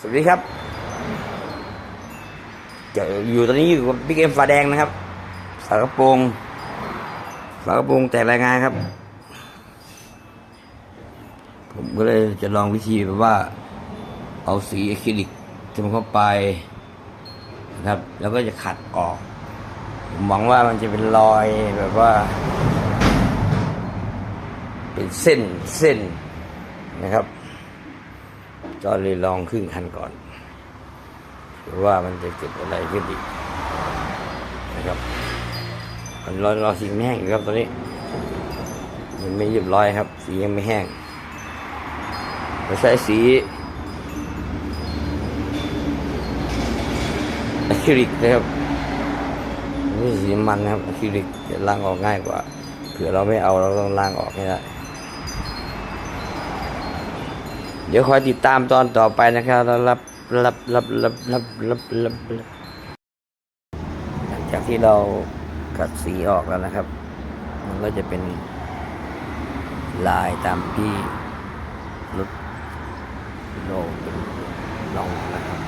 สวัสดีครับจะอยู่ตอนนี้อยู่กับบิ๊กเอ็มฝาแดงนะครับฝากระโปรงฝากระโปรงแต่รายงานครับ ผมก็เลยจะลองวิธีแบบว่า เอาสีอะคริลิกเติมเข้าไปนะครับ แล้วก็จะขัดออก ผมหวังว่ามันจะเป็นรอยแบบว่า เป็นเส้นเส้นนะครับ ก็เลยลองครึ่งคันก่อน ว่ามันจะเกิดอะไรขึ้นอีกนะครับมันรอรอสีไม่แห้งครับตอนนี้ มันไม่เรียบร้อยครับ สียังไม่แห้งเราใช้สีอะคริลิกนะครับนี่สีมันนะครับอะคริลิกจะล้างออกง่ายกว่าเผื่อเราไม่เอาเราต้องล้างออกให้ได้ เดี๋ยวคอยติดตามตอนต่อไปนะครับรับรับรับรับรับรับรับหลังจากที่เรากัดสีออกแล้วนะครับ มันก็จะเป็นลายตามที่รถโลเป็นลองนะครับ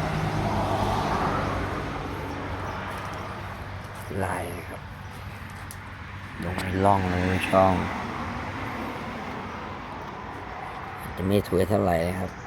ลายนะครับลงในร่องลงในช่อง จะไม่สวยเท่าไหร่นะครับ